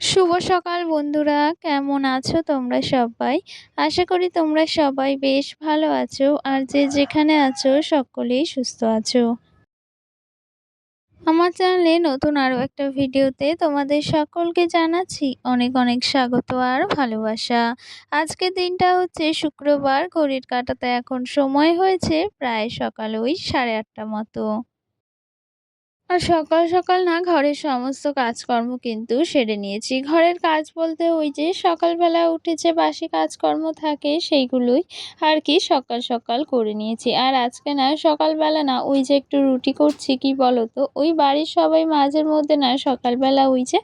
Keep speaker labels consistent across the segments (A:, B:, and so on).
A: শুভ সকাল বন্ধুরা, কেমন আছো তোমরা সবাই? আশা করি তোমরা সবাই বেশ ভালো আছো আর যে যেখানে আছো সকলেই সুস্থ আছো। আমার চ্যানেলে নতুন আরও একটা ভিডিওতে তোমাদের সকলকে জানাচ্ছি অনেক অনেক স্বাগত আর ভালোবাসা। আজকের দিনটা হচ্ছে শুক্রবার, ঘড়ির কাটাতে এখন সময় হয়েছে প্রায় সকাল ওই সাড়ে আটটা মতো। আর সকাল সকাল না ঘরের সমস্ত কাজকর্ম কিন্তু সেরে নিয়েছি। ঘরের কাজ বলতে ওই যে সকালবেলা উঠে যে বাসি কাজকর্ম থাকে সেইগুলোই আর কি সকাল সকাল করে নিয়েছি। আর আজকে না সকালবেলা না ওই যে একটু রুটি করছি, কি বলো তো ওই বাড়ির সবাই মাঝের মধ্যে না সকালবেলা ওই যে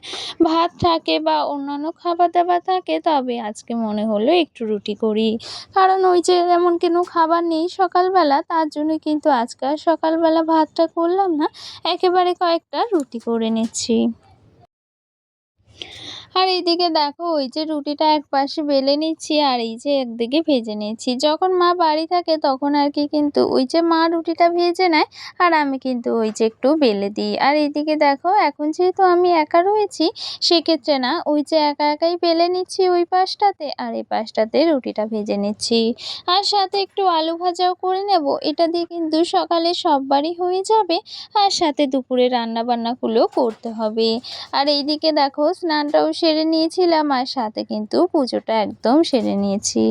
A: ভাত থাকে বা অন্যান্য খাবার দাবার থাকে, তবে আজকে মনে হলো একটু রুটি করি। কারণ ওই যে এমন কোনো খাবার নেই সকালবেলা, তার জন্য কিন্তু আজকে সকালবেলা ভাতটা করলাম না। একেবারে এবারে কয়েকটা রুটি করে নিচ্ছি আর এইদিকে দেখো, ওই যে রুটিটা এক পাশে বেলে নিচ্ছি আর এই যে একদিকে ভেজে নিচ্ছি। যখন মা বাড়ি থাকে তখন আর কি কিন্তু ওই যে মা রুটিটা ভেজে নেয় আর আমি কিন্তু ওই যে একটু বেলে দিই। আর এইদিকে দেখো, এখন যেহেতু আমি একা রয়েছি, সেক্ষেত্রে না, ওই যে একা একাই বেলে নিচ্ছি ওই পাশটাতে আর এই পাশটাতে রুটিটা ভেজে নিচ্ছি। আর সাথে একটু আলু ভাজাও করে নেব, এটা দিয়ে কিন্তু সকালে সববারই হয়ে যাবে আর সাথে দুপুরে রান্না বান্নাগুলো করতে হবে। আর এইদিকে দেখো, স্নানটাও সেরে নিয়েছিলাম আর সাথে কিন্তু পুজোটা একদম সেরে নিয়েছি।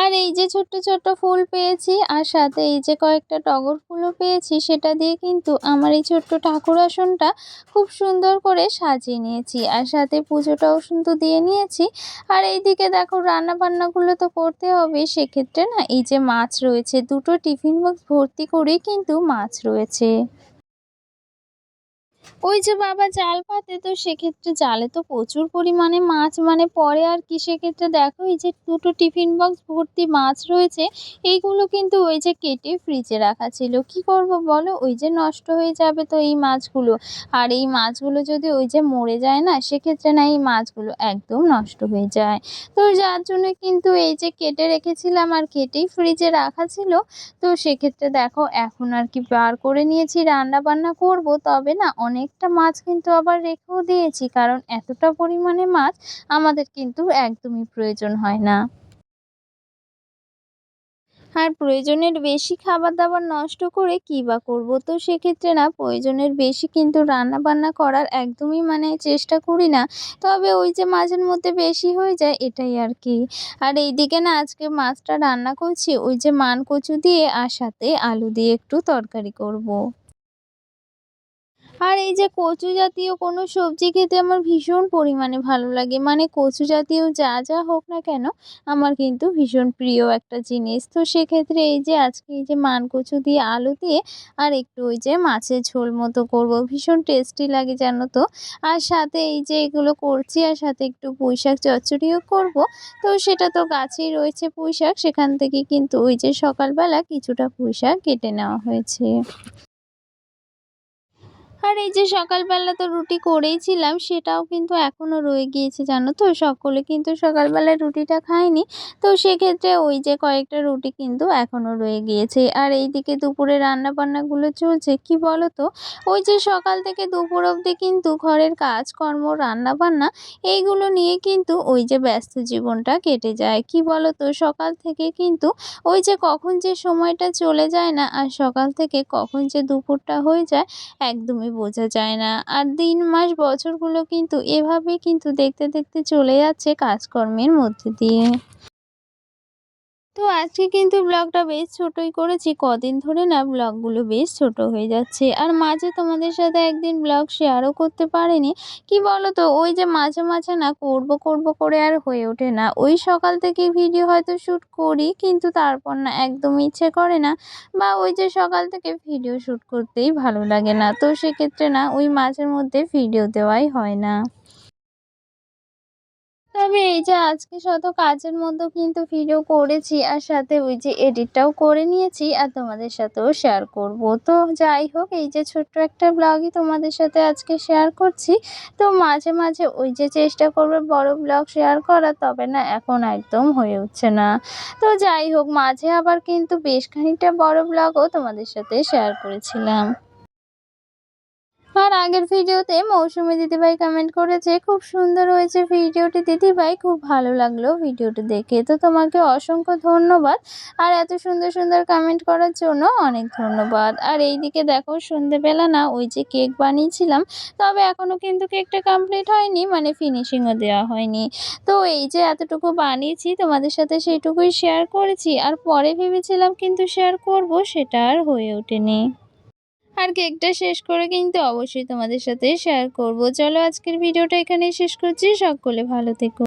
A: আর এই যে ছোট্ট ছোট্ট ফুল পেয়েছি আর সাথে এই যে কয়েকটা টগর ফুলও পেয়েছি, সেটা দিয়ে কিন্তু আমার এই ছোট্ট ঠাকুর আসনটা খুব সুন্দর করে সাজিয়ে নিয়েছি আর সাথে পুজোটাও সুন্দর দিয়ে নিয়েছি। আর এইদিকে দেখো রান্না বান্নাগুলো তো করতে হবে, সেক্ষেত্রে না এই যে মাছ রয়েছে, দুটো টিফিন বক্স ভর্তি করেই কিন্তু মাছ রয়েছে। ওই যে বাবা জাল পাতে, তো সেক্ষেত্রে জালে তো প্রচুর পরিমাণে মাছ মানে পরে আর কি সেক্ষেত্রে দেখো, এই যে দুটো টিফিন বক্স ভর্তি মাছ রয়েছে, এইগুলো কিন্তু ওই যে কেটে ফ্রিজে রাখা ছিল। কি করব বলো? ওই যে নষ্ট হয়ে যাবে তো এই মাছগুলো। আর এই মাছগুলো যদি ওই যে মরে যায় না, সেক্ষেত্রে না এই মাছগুলো একদম নষ্ট হয়ে যায়। তো যার জন্য কিন্তু এই যে কেটে রেখেছিলাম আর কেটেই ফ্রিজে রাখা ছিল, তো সেক্ষেত্রে দেখো, এখন আর কি বার করে নিয়েছি রান্না বান্না করব, তবে না অনেকটা মাছ কিন্তু আবার রেখেও দিয়েছি, কারণ এতটা পরিমাণে মাছ আমাদের কিন্তু একদমই প্রয়োজন হয় না। আর প্রয়োজনের বেশি খাবার দাবার নষ্ট করে কী বা করব? তো সেক্ষেত্রে না, প্রয়োজনের বেশি কিন্তু রান্না বান্না করার একদমই মানে চেষ্টা করি না। তবে ওই যে মাঝের মধ্যে বেশি হয়ে যায়, এটাই আর কি। আর এইদিকে না, আজকে মাছটা রান্না করছি, ওই যে মান কচু দিয়ে আর সাথে আলু দিয়ে একটু তরকারি করব। আর এই যে কচু জাতীয় কোনো সবজি খেতে আমার ভীষণ পরিমাণে ভালো লাগে। মানে কচু জাতীয় যা যা হোক না কেন, আমার কিন্তু ভীষণ প্রিয় একটা জিনিস। তো সেক্ষেত্রে এই যে আজকে এই যে মান কচু দিয়ে আলু দিয়ে আর একটু ওই যে মাছের ঝোল মতো করব, ভীষণ টেস্টি লাগে জানো তো। আর সাথে এই যে এগুলো করছি আর সাথে একটু পুঁই শাক চচ্চড়িও করব। তো সেটা তো গাছেই রয়েছে পুঁই শাক, সেখান থেকে কিন্তু ওই যে সকালবেলা কিছুটা পুঁই শাক কেটে নেওয়া হয়েছে। আর এই যে সকালবেলা তো রুটি করেইছিলাম সেটাও কিন্তু এখনও রয়ে গিয়েছে, জানো তো? সকলে কিন্তু সকালবেলায় রুটিটা খায়নি। তো সেক্ষেত্রে ওই যে কয়েকটা রুটি কিন্তু এখনও রয়ে গিয়েছে। আর এই দিকে দুপুরে রান্না বান্নাগুলো চলছে, কি বলো তো ওই যে সকাল থেকে দুপুর অবধি কিন্তু ঘরের কাজকর্ম রান্না বান্না এইগুলো নিয়ে কিন্তু ওই যে ব্যস্ত জীবনটা কেটে যায়। কি বলো তো সকাল থেকে কিন্তু ওই যে কখন যে সময়টা চলে যায় না, আর সকাল থেকে কখন যে দুপুরটা হয়ে যায়, একদমই বোঝা যায় না। আর দিন, মাস, বছরগুলো কিন্তু এভাবে কিন্তু দেখতে দেখতে চলে যাচ্ছে কাজকর্মের মধ্যে দিয়ে। তো আজকে কিন্তু ব্লগটা বেশ ছোটই করেছি। কদিন ধরে না ব্লগগুলো বেশ ছোট হয়ে যাচ্ছে। আর মাঝে তোমাদের সাথে একদিন ব্লগ শেয়ারও করতে পারিনি। কি বলো তো ওই যে মাঝে মাঝে না করব করব করে আর হয়ে ওঠে না। ওই সকাল থেকে ভিডিও হয়তো শ্যুট করি, কিন্তু তারপর না একদম ইচ্ছে করে না। বা ওই যে সকাল থেকে ভিডিও শ্যুট করতেই ভালো লাগে না। তো সেক্ষেত্রে না ওই মাঝের মধ্যে ভিডিও দেওয়াই হয় না। তবে এই যে আজকে শত কাজের মধ্যেও কিন্তু ভিডিও করেছি আর সাথে ওই যে এডিটটাও করে নিয়েছি আর তোমাদের সাথেও শেয়ার করব। তো যাই হোক, এই যে ছোট্ট একটা ব্লগই তোমাদের সাথে আজকে শেয়ার করছি। তো মাঝে মাঝে ওই যে চেষ্টা করবে বড় ব্লগ শেয়ার করা তবে না এখন একদম হয়ে উঠছে না। তো যাই হোক, মাঝে আবার কিন্তু বেশ খানিকটা বড় ব্লগও তোমাদের সাথে শেয়ার করেছিলাম। আগের ভিডিওতে মৌসুমি দিদিভাই কমেন্ট করেছে, খুব সুন্দর হয়েছে ভিডিওটি দিদিভাই, খুব ভালো লাগল ভিডিওটি দেখে। তো তোমাকে অসংখ্য ধন্যবাদ। আর এত সুন্দর সুন্দর কমেন্ট করার জন্য অনেক ধন্যবাদ। আর এইদিকে দেখো, সন্ধেবেলা না, ওই যে কেক বানিয়েছিলাম, তবে এখনও কিন্তু কেকটা কমপ্লিট হয়নি মানে ফিনিশিংও দেওয়া হয়নি। তো এই যে এতটুকু বানিয়েছি, তোমাদের সাথে সেইটুকুই শেয়ার করেছি, আর পরে ভেবেছিলাম কিন্তু শেয়ার করব, সেটা আর হয়ে ওঠেনি। আর কেকটা শেষ করে কিন্তু অবশ্যই তোমাদের সাথে শেয়ার করব। চলো আজকের ভিডিওটা এখানেই শেষ করছি। সকলে ভালো থেকো।